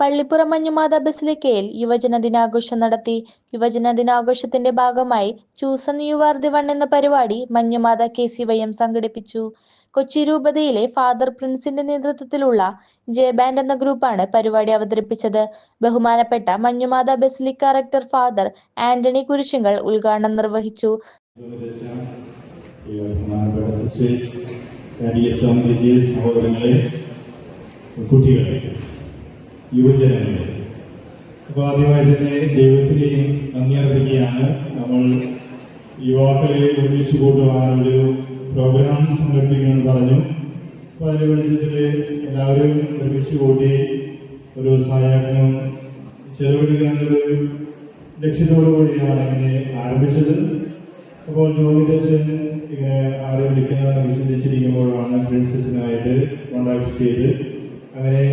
പള്ളിപ്പുറം മഞ്ഞുമാത ബസിലിക്കയിൽ യുവജന ദിനാഘോഷം നടത്തി. യുവജന ദിനാഘോഷത്തിന്റെ ഭാഗമായി ചൂസൺ യുവാർദി വൺ എന്ന പരിപാടി Manjumatha K C Y M സംഘടിപ്പിച്ചു. കൊച്ചി രൂപതയിലെ ഫാദർ പ്രിൻസിന്റെ നേതൃത്വത്തിലുള്ള ജെ ബാൻഡ് എന്ന ഗ്രൂപ്പാണ് പരിപാടി അവതരിപ്പിച്ചത്. ബഹുമാനപ്പെട്ട Manjumatha basilica rector father Antony Kurisingal ഉദ്ഘാടനം നിർവഹിച്ചു. കുട്ടികളെ യുവജനങ്ങളെ. അപ്പോൾ ആദ്യമായി തന്നെ ദൈവത്തിനെയും നന്ദി അർപ്പിക്കുകയാണ്. നമ്മൾ യുവാക്കളെ ഒരുമിച്ച് കൂട്ടുവാനൊരു പ്രോഗ്രാം സംഘടിപ്പിക്കണമെന്ന് പറഞ്ഞു. അപ്പോൾ അതിന്റെ വെളിച്ചത്തിൽ എല്ലാവരും ഒരുമിച്ച് കൂട്ടി ഒരു സഹായകനം ചെലവിടുക എന്നൊരു ലക്ഷ്യത്തോടു കൂടിയാണ് ഇങ്ങനെ ആരംഭിച്ചത്. അപ്പോൾ ജോബിന്റെ ഇങ്ങനെ ആരെ വിളിക്കുന്ന വിശദിച്ചിരിക്കുമ്പോഴാണ് പ്രിൻസസിനായിട്ട് കോണ്ടാക്ട് ചെയ്ത് അങ്ങനെ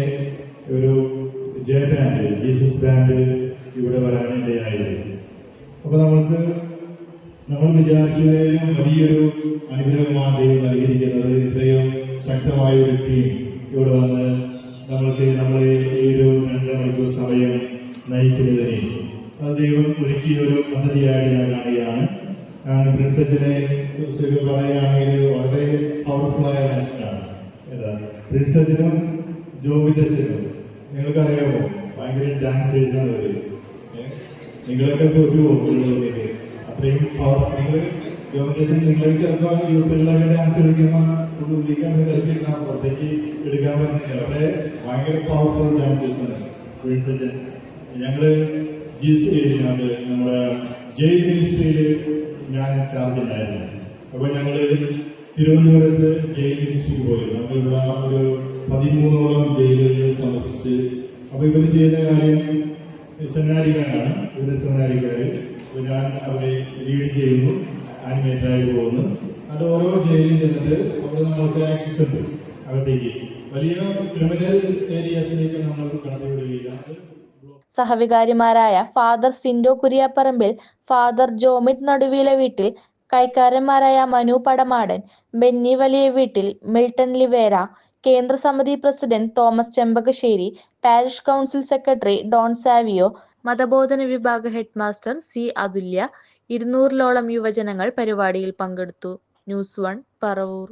ഒരു ജെ ബാൻഡ് ജീസസ് ബാൻഡ് ഇവിടെ വരാനിടയായത് അപ്പോൾ നമ്മൾക്ക് നമ്മൾ വിചാരിച്ചതിലും വലിയൊരു അനുഗ്രഹമാണ് ദൈവം നൽകിയിരിക്കുന്നത്. ഇത്രയും ശക്തമായ ഒരു ടീം ഇവിടെ വന്ന് നമ്മൾക്ക് നമ്മളെ ഈ ഒരു രണ്ടര മണിക്കൂർ സമയം നയിക്കുന്നതിന് അത് ദൈവം ഒരുക്കിയ ഒരു പദ്ധതിയായിട്ട് ഞാൻ കാണുകയാണ്. കാരണം പ്രിൻസെറ്റിനെ കുറിച്ച് പറയുകയാണെങ്കിൽ വളരെ പവർഫുള്ളായ മനുഷ്യനാണ് പ്രിൻസച്ചിനും അച്ഛനും നിങ്ങൾക്കറിയാമോ? ഭയങ്കര ഡാൻസ് ചെയ്തവര് നിങ്ങളൊക്കെ തോറ്റു പോകുന്നത് അത്രയും പവർ നിങ്ങൾ നിങ്ങളെ നിങ്ങൾ ചിലപ്പോൾ യൂത്തുകളിലൊക്കെ ഡാൻസ് കളിക്കുമ്പോൾ ഉള്ളിക്കാണ്ട് കളിക്കുന്ന പുറത്തേക്ക് എടുക്കാൻ പറ്റുന്നില്ല. അവിടെ ഭയങ്കര പവർഫുൾ ഡാൻസേഴ്സ് ആണ്. ഞങ്ങൾ ഞങ്ങൾ സി ഏരിയനകത്ത് നമ്മുടെ ജയിൽ മിനിസ്ട്രിയിൽ ഞാൻ ചാർജ് ഉണ്ടായിരുന്നു. അപ്പോൾ ഞങ്ങൾ തിരുവനന്തപുരത്ത് ജയിലിൽ മിനിസ്ട്രിയിൽ പോയി. നമ്മളുള്ള ഒരു പതിമൂന്നോളം ജയിലുകൾ സന്ദർശിച്ച്. അപ്പോൾ ഇവർ ചെയ്യുന്ന കാര്യം സെമിനാരിക്കാരാണ് ഇവരുടെ സെമിനാരിക്കാർ ഞാൻ അവരെ ലീഡ് ചെയ്യുന്നു ആനിമേറ്ററായിട്ട് പോകുന്നു. അത് ഓരോ ജയിലിൽ ചെന്നിട്ട് അവിടെ നമ്മൾക്ക് ആക്സസ് ഉണ്ട് അകത്തേക്ക്. വലിയ ക്രിമിനൽ ഏരിയാസിലേക്ക് നമ്മൾ കടത്തിവിടുകയില്ല. സഹവികാരിമാരായ ഫാദർ സിൻഡോ കുര്യാപ്പറമ്പിൽ ഫാദർ ജോമിത് നടുവിലെ വീട്ടിൽ കൈക്കാരന്മാരായ Manu Padamadan Benny Valiya Veettil Milton Livera കേന്ദ്രസമിതി president Thomas Chempakassery parish council secretary Don Savio മതബോധന വിഭാഗ ഹെഡ്മാസ്റ്റർ സി അതുല്യ ഇരുന്നൂറിലോളം യുവജനങ്ങൾ പരിപാടിയിൽ പങ്കെടുത്തു. News one Paravur.